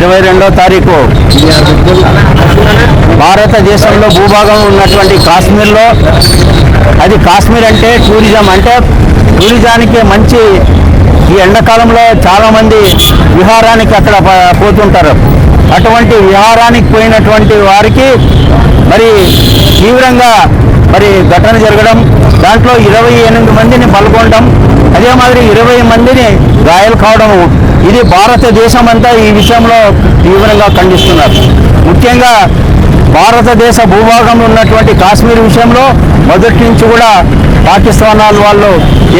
ఇరవై రెండో తారీఖు భారతదేశంలో భూభాగం ఉన్నటువంటి కాశ్మీర్లో అది కాశ్మీర్ అంటే టూరిజం అంటే టూరిజానికి మంచి ఈ ఎండాకాలంలో చాలామంది విహారానికి అక్కడ పోతుంటారు. అటువంటి విహారానికి పోయినటువంటి వారికి మరి తీవ్రంగా మరి ఘటన జరగడం దాంట్లో ఇరవై ఎనిమిది మందిని పాల్గొనడం అదే మాదిరి ఇరవై మందిని గాయాలు కావడం ఇది భారతదేశం అంతా ఈ విషయంలో తీవ్రంగా ఖండిస్తున్నారు. ముఖ్యంగా భారతదేశ భూభాగంలో ఉన్నటువంటి కాశ్మీర్ విషయంలో మొదటి నుంచి కూడా పాకిస్తాన్ వాళ్ళు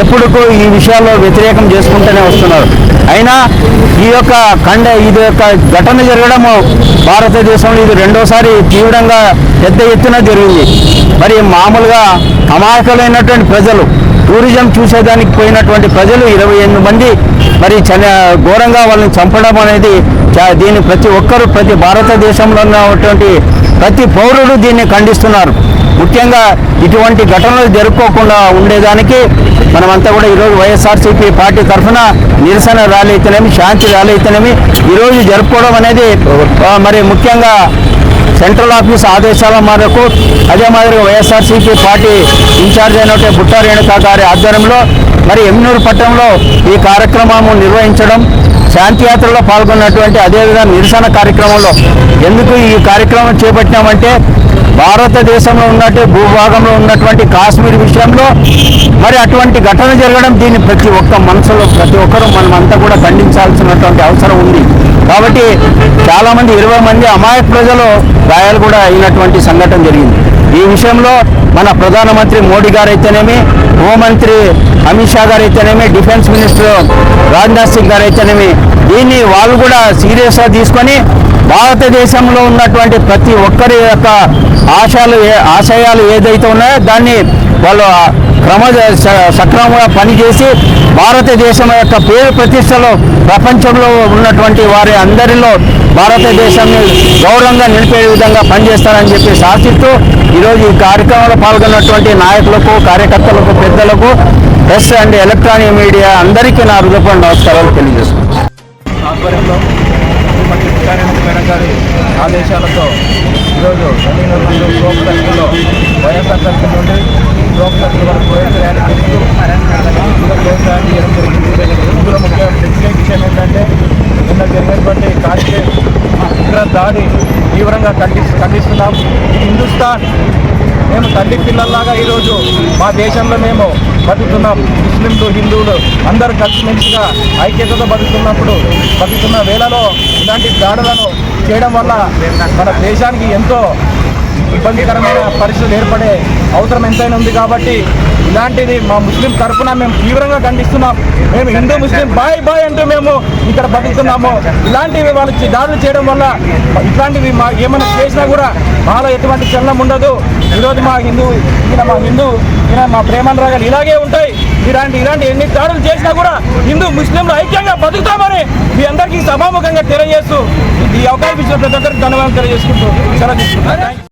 ఎప్పుడుకు ఈ విషయాల్లో వ్యతిరేకం చేసుకుంటూనే వస్తున్నారు. అయినా ఈ యొక్క ఖండ ఇది యొక్క ఘటన జరగడము భారతదేశంలో ఇది రెండోసారి తీవ్రంగా పెద్ద ఎత్తున జరిగింది. మరి మామూలుగా అమాయకులైనటువంటి ప్రజలు టూరిజం చూసేదానికి పోయినటువంటి ప్రజలు ఇరవై ఎనిమిది మంది మరి చన ఘోరంగా వాళ్ళని చంపడం అనేది దీన్ని ప్రతి ఒక్కరూ ప్రతి భారతదేశంలో ఉన్నటువంటి ప్రతి పౌరుడు దీన్ని ఖండిస్తున్నారు. ముఖ్యంగా ఇటువంటి ఘటనలు జరుపుకోకుండా ఉండేదానికి మనమంతా కూడా ఈరోజు వైఎస్ఆర్సీపీ పార్టీ తరఫున నిరసన ర్యాలీ అయితేనేమి శాంతి ర్యాలీ అయితేనేమి ఈరోజు జరుపుకోవడం అనేది మరి ముఖ్యంగా సెంట్రల్ ఆఫీస్ ఆదేశాల మేరకు అదే మాదిరిగా వైఎస్ఆర్సీపీ పార్టీ ఇన్ఛార్జ్ అయినటువంటి బుట్టా రేణుకా గారి ఆధ్వర్యంలో మరి ఎమ్మినూరు పట్టణంలో ఈ కార్యక్రమము నిర్వహించడం శాంతియాత్రలో పాల్గొన్నటువంటి అదేవిధంగా నిరసన కార్యక్రమంలో ఎందుకు ఈ కార్యక్రమం చేపట్టినామంటే భారతదేశంలో ఉన్నట్టు భూభాగంలో ఉన్నటువంటి కాశ్మీర్ విషయంలో మరి అటువంటి ఘటన జరగడం దీన్ని ప్రతి ఒక్క మనసులో ప్రతి ఒక్కరూ మనమంతా కూడా ఖండించాల్సినటువంటి అవసరం ఉంది. కాబట్టి చాలామంది ఇరవై మంది అమాయక ప్రజలు గాయాలు కూడా అయినటువంటి సంఘటన జరిగింది. ఈ విషయంలో మన ప్రధానమంత్రి మోడీ గారు అయితేనేమి హోంమంత్రి అమిత్ షా గారు అయితేనేమి డిఫెన్స్ మినిస్టర్ రాజ్నాథ్ సింగ్ గారు అయితేనేమి దీన్ని వాళ్ళు కూడా సీరియస్గా తీసుకొని భారతదేశంలో ఉన్నటువంటి ప్రతి ఒక్కరి యొక్క ఆశయాలు ఏ- ఆశయాలు ఏదైతే ఉన్నాయో దాన్ని వాళ్ళు క్రమ స- సక్రమంగా పనిచేసి భారతదేశం యొక్క పేరు ప్రతిష్టలో ప్రపంచంలో ఉన్నటువంటి వారి అందరిలో భారతదేశాన్ని గౌరవంగా నిలిపే విధంగా పనిచేస్తారని చెప్పి శాసిస్తూ ఈరోజు ఈ కార్యక్రమంలో పాల్గొన్నటువంటి నాయకులకు కార్యకర్తలకు పెద్దలకు ప్రెస్ అండ్ ఎలక్ట్రానిక్ మీడియా అందరికీ నా హృదయపూర్వ నమస్కారాలు తెలియజేస్తున్నాను. ఆధ్వర్యంలో మేడం గారి ఆదేశాలతో ఈరోజు సర్కిల్లో వైఎస్ఆర్ సర్కిల్ నుండి సర్కిల్ వరకు దాడి తీవ్రంగా ఖండి ఖండిస్తున్నాం. హిందుస్థాన్ మేము తల్లి పిల్లల్లాగా ఈరోజు మా దేశంలో మేము బతుకుతున్నాం. ముస్లింలు హిందువులు అందరూ కలిసిమెలిసిగా ఐక్యతతో బతుకుతున్నప్పుడు బతుకుతున్న వేళలో ఇలాంటి దాడులను చేయడం వల్ల మన దేశానికి ఎంతో ఇబ్బందికరమైన పరిస్థితులు ఏర్పడే అవసరం ఎంతైనా ఉంది కాబట్టి ఇలాంటిది మా ముస్లిం తరఫున మేము తీవ్రంగా ఖండిస్తున్నాం. మేము హిందూ ముస్లిం బాయ్ బాయ్ అంటూ మేము ఇక్కడ బతుకుతున్నాము ఇలాంటివి వాళ్ళకి దాడులు చేయడం వల్ల ఇట్లాంటివి మా ఏమైనా చేసినా కూడా మాలో ఎటువంటి చలనం ఉండదు. ఈరోజు మా హిందూ ఈయన మా హిందూ ఈయన మా ప్రేమానురాగాలు ఇలాగే ఉంటాయి. ఇలాంటి ఇలాంటి ఎన్ని దాడులు చేసినా కూడా హిందూ ముస్లింలు ఐక్యంగా బతుకుతామని మీ అందరికీ సభాముఖంగా తెలియజేస్తూ ఈ అవకాశం ఇచ్చిన ప్రతి ఒక్కరికి ధన్యవాదాలు తెలియజేసుకుంటూ సెలవు